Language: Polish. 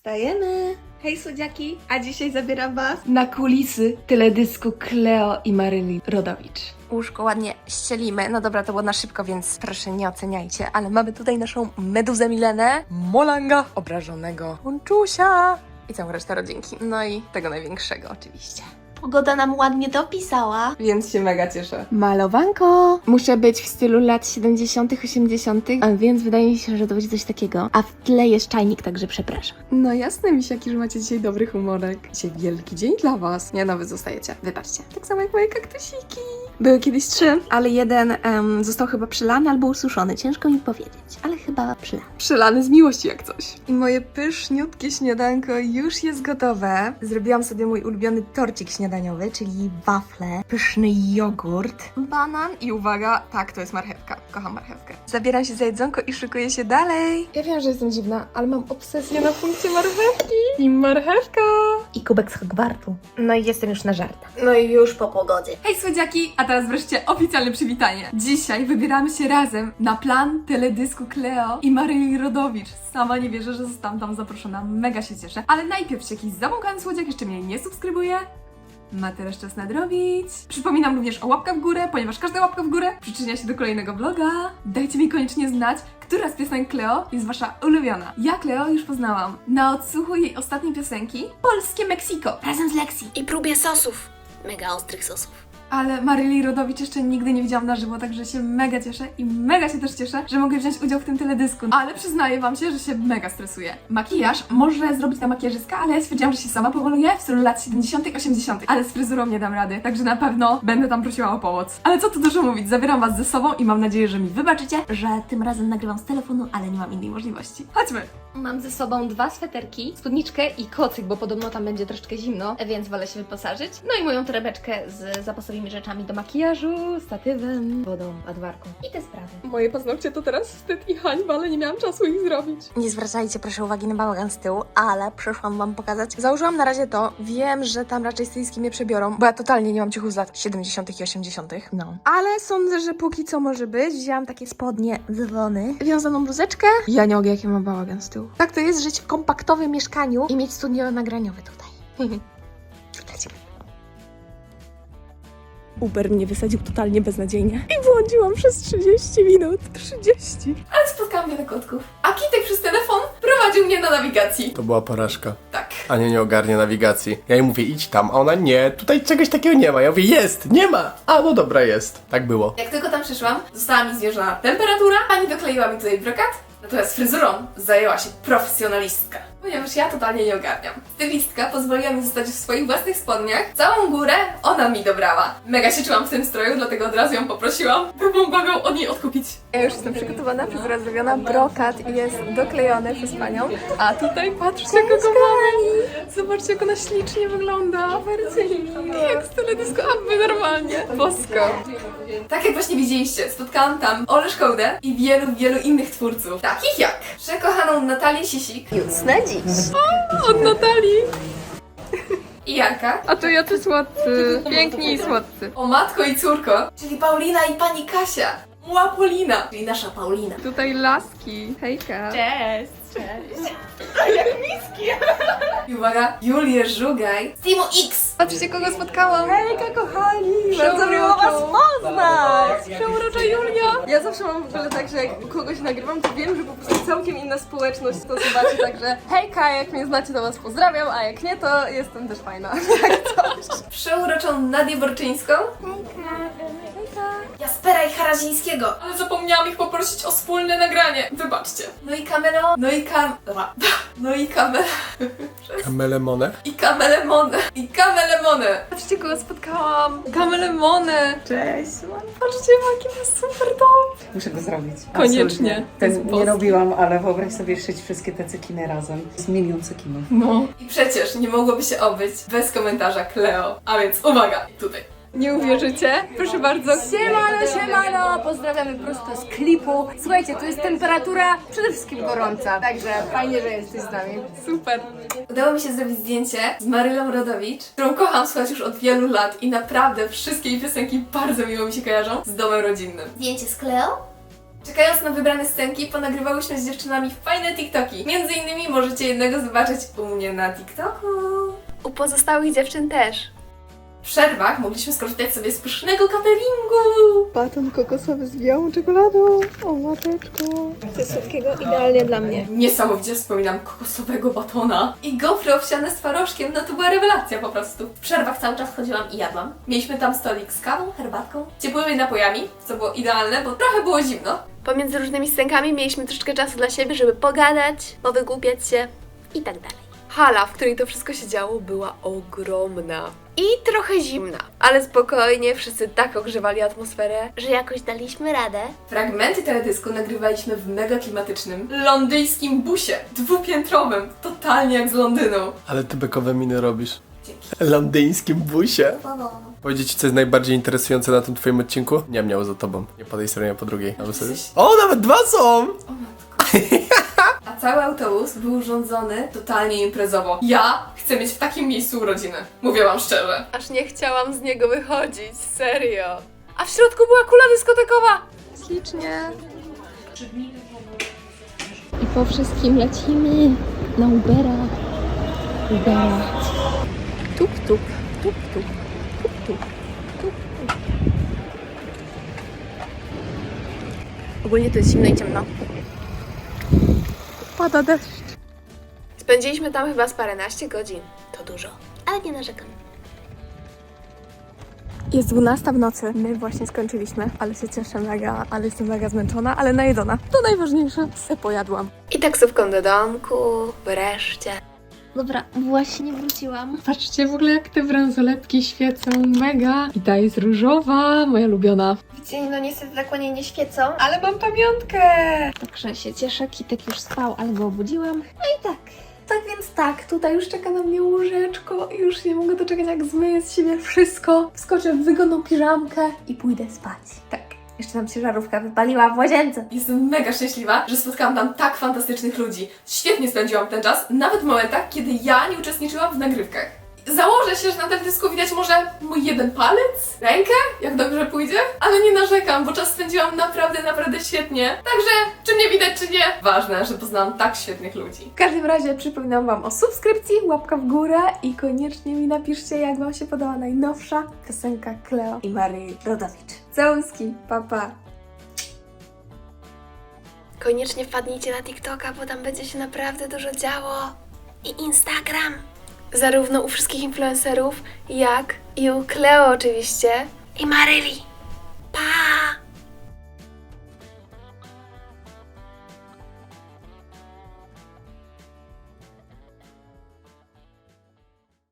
Wstajemy! Hej słodziaki! A dzisiaj zabieram was na kulisy teledysku Cleo i Maryli Rodowicz. Łóżko ładnie ścielimy. No dobra, to było na szybko, więc proszę nie oceniajcie. Ale mamy tutaj naszą meduzę Milenę, Molanga, obrażonego Unczusia i całą resztę rodzinki. No i tego największego oczywiście. Pogoda nam ładnie dopisała. Więc się mega cieszę. Malowanko! Muszę być w stylu lat 70., 80., a więc wydaje mi się, że to będzie coś takiego. A w tle jest czajnik, także przepraszam. No jasne, misiaki, że macie dzisiaj dobry humorek. Dzisiaj wielki dzień dla was. Nie, no wy zostajecie. Wybaczcie. Tak samo jak moje kaktusiki. Były kiedyś trzy, ale jeden em, został chyba przylany albo ususzony. Ciężko mi powiedzieć, ale chyba przylany. Przylany z miłości jak coś. I moje pyszniutkie śniadanko już jest gotowe. Zrobiłam sobie mój ulubiony torcik śniadaniowy, czyli wafle, pyszny jogurt, banan i uwaga, tak, to jest marchewka. Kocham marchewkę. Zabieram się za jedzonko i szykuję się dalej. Ja wiem, że jestem dziwna, ale mam obsesję na funkcję marchewki. I marchewka. I kubek z Hogwartu. No i jestem już na żarta. No i już po pogodzie. Hej słodziaki, a teraz wreszcie oficjalne przywitanie. Dzisiaj wybieramy się razem na plan teledysku Cleo i Maryli Rodowicz. Sama nie wierzę, że zostałam tam zaproszona, mega się cieszę. Ale najpierw się jakiś zabłąkany słodziak jeszcze mnie nie subskrybuje. Ma teraz czas nadrobić. Przypominam również o łapkach w górę, ponieważ każda łapka w górę przyczynia się do kolejnego vloga. Dajcie mi koniecznie znać, która z piosenek Cleo jest wasza ulubiona. Ja Cleo już poznałam. Na odsłuchu jej ostatniej piosenki Polskie Meksiko. Razem z Lexi. I próbie sosów. Mega ostrych sosów. Ale Maryli Rodowicz jeszcze nigdy nie widziałam na żywo, także się mega cieszę i mega się też cieszę, że mogę wziąć udział w tym teledysku. Ale przyznaję wam się, że się mega stresuję. Makijaż może zrobić ta makijażystka, ale ja stwierdziłam, że się sama pomaluję w stylu lat 70 80 ale z fryzurą nie dam rady, także na pewno będę tam prosiła o pomoc. Ale co tu dużo mówić, zabieram was ze sobą i mam nadzieję, że mi wybaczycie, że tym razem nagrywam z telefonu, ale nie mam innej możliwości. Chodźmy! Mam ze sobą dwa sweterki, spódniczkę i kocyk, bo podobno tam będzie troszeczkę zimno, więc wolę się wyposażyć. No i moją torebeczkę z zapasowymi rzeczami do makijażu, statywem, wodą, ładwarką i te sprawy. Moje paznokcie to teraz wstyd i hańba, ale nie miałam czasu ich zrobić. Nie zwracajcie proszę uwagi na bałagan z tyłu, ale przyszłam wam pokazać. Założyłam na razie to. Wiem, że tam raczej stylistki mnie przebiorą, bo ja totalnie nie mam ciuchów z lat 70. i 80. No. Ale sądzę, że póki co może być. Wzięłam takie spodnie dzwony, wiązaną bluzeczkę. Ja nie mogę, jaki mam bałagan z tyłu. Tak to jest żyć w kompaktowym mieszkaniu i mieć studio nagraniowe tutaj. Lecimy. Uber mnie wysadził totalnie beznadziejnie i błądziłam przez 30 minut. 30. Ale spotkałam wiele kotków. A Kitek przez telefon prowadził mnie na nawigacji. To była porażka. Tak. Ania nie ogarnia nawigacji. Ja jej mówię, idź tam, a ona nie, tutaj czegoś takiego nie ma. Ja mówię, jest, nie ma. A no dobra, jest. Tak było. Jak tylko tam przyszłam, została mi zmierzona temperatura, pani dokleiła mi tutaj brokat, natomiast fryzurą zajęła się profesjonalistka. Ponieważ ja totalnie nie ogarniam. Stylistka pozwoliła mi zostać w swoich własnych spodniach. Całą górę ona mi dobrała. Mega się czułam w tym stroju, dlatego od razu ją poprosiłam, by pomagał od niej odkupić. Ja już jestem przygotowana, fryzura zrobiona, brokat jest doklejony przez panią. A tutaj patrzcie, kogo mamy. Zobaczcie, jak ona ślicznie wygląda. Jak z teledysku Abby normalnie. Bosko. Tak jak właśnie widzieliście, spotkałam tam Olę Szkołdę i wielu, wielu innych twórców. Takich jak przekochaną Natalię Sisik. Już na dziś. Od Natalii. I Jarka. A to jacy słodcy. Piękni i słodcy. O matko i córko. Czyli Paulina i pani Kasia. Mła Polina. Czyli nasza Paulina. Tutaj laski. Hejka. Cześć. Cześć. I uwaga, Julię Żugaj. Z Teamu X. Patrzcie, kogo spotkałam. Hejka, kochani. Bardzo miło was poznać. Przeurocza Julia. Ja zawsze mam w ogóle tak, że jak kogoś nagrywam, to wiem, że po prostu całkiem inna społeczność to zobaczy, także hejka, jak mnie znacie, to was pozdrawiam, a jak nie, to jestem też fajna. Przeuroczą Nadię Borczyńską. Jaspera i Harazińskiego. Ale zapomniałam ich poprosić o wspólne nagranie. Wybaczcie. No i Kamelo. No i Kam... No i Kamel... Kamelemonę? I Kamelemonę. I Kamelemonę. Patrzcie, kogo spotkałam. Kamelemonę. Cześć. Patrzcie, jaki ma super dom. Muszę go zrobić. Koniecznie. Absolutnie. To jest nie robiłam, ale wyobraź sobie szyć wszystkie te cekiny razem. Z milion cekinów. No. I przecież nie mogłoby się obyć bez komentarza Cleo. A więc uwaga, tutaj. Nie uwierzycie? Proszę bardzo. Siemano, siemano! Pozdrawiamy prosto z klipu. Słuchajcie, tu jest temperatura przede wszystkim gorąca, także fajnie, że jesteś z nami. Super. Udało mi się zrobić zdjęcie z Marylą Rodowicz, którą kocham słuchać już od wielu lat i naprawdę wszystkie jej piosenki bardzo miło mi się kojarzą z domem rodzinnym. Zdjęcie z Cleo? Czekając na wybrane scenki, ponagrywałyśmy z dziewczynami fajne TikToki. Między innymi możecie jednego zobaczyć u mnie na TikToku. U pozostałych dziewczyn też. W przerwach mogliśmy skorzystać sobie z pysznego cateringu. Baton kokosowy z białą czekoladą. O mateczko. Coś słodkiego idealnie dla mnie. Niesamowicie wspominam kokosowego batona. I gofry owsiane z twarożkiem, no to była rewelacja po prostu. W przerwach cały czas chodziłam i jadłam. Mieliśmy tam stolik z kawą, herbatką, ciepłymi napojami, co było idealne, bo trochę było zimno. Pomiędzy różnymi scenkami mieliśmy troszeczkę czasu dla siebie, żeby pogadać, powygłupiać się i tak dalej. Hala, w której to wszystko się działo, była ogromna. I trochę zimna, ale spokojnie, wszyscy tak ogrzewali atmosferę, że jakoś daliśmy radę. Fragmenty teledysku nagrywaliśmy w mega klimatycznym, londyńskim busie, dwupiętrowym, totalnie jak z Londynu. Ale ty bekowe miny robisz. Londyńskim busie. Powiedzieć ci, co jest najbardziej interesujące na tym twoim odcinku? Nie miał za tobą. Nie po tej stronie, a po drugiej. A my sobie... Jesteś- O, nawet dwa są! A cały autobus był urządzony totalnie imprezowo. Ja chcę mieć w takim miejscu urodziny. Mówię wam szczerze. Aż nie chciałam z niego wychodzić, serio. A w środku była kula dyskotekowa. Ślicznie. I po wszystkim lecimy na Ubera. Ubera. Tup, tup, tup, tup, tup, tup, tup, tup. Ogólnie to jest zimno i ciemno. Pada deszcz. Spędziliśmy tam chyba z paręnaście godzin. To dużo, ale nie narzekam. Jest 12 w nocy. My właśnie skończyliśmy, ale się cieszę mega, ale jestem mega zmęczona, ale najedzona. To najważniejsze. Se pojadłam. I taksówką do domku, wreszcie. Dobra, właśnie wróciłam. Patrzcie w ogóle jak te bransoletki świecą, mega. I ta jest różowa, moja ulubiona. W dzień, no niestety tak ładnie nie świecą. Ale mam pamiątkę! Także się cieszę, Kitek już spał, ale go obudziłam. No i tak. Tak więc tak, tutaj już czeka na mnie łóżeczko i już nie mogę doczekać jak zmyję z siebie wszystko. Wskoczę w wygodną piżamkę i pójdę spać. Tak. Jeszcze nam się żarówka wypaliła w łazience. Jestem mega szczęśliwa, że spotkałam tam tak fantastycznych ludzi. Świetnie spędziłam ten czas, nawet w momentach, kiedy ja nie uczestniczyłam w nagrywkach. Założę się, że na tym dysku widać może mój jeden palec, rękę, jak dobrze pójdzie, ale nie narzekam, bo czas spędziłam naprawdę, naprawdę świetnie. Także, czy mnie widać, czy nie, ważne, że poznałam tak świetnych ludzi. W każdym razie przypominam Wam o subskrypcji, łapka w górę i koniecznie mi napiszcie, jak Wam się podoba najnowsza piosenka Kleo i Marii Rodowicz. Całuski, papa. Pa. Koniecznie wpadnijcie na TikToka, bo tam będzie się naprawdę dużo działo. I Instagram. Zarówno u wszystkich influencerów, jak i u Cleo oczywiście. I Maryli.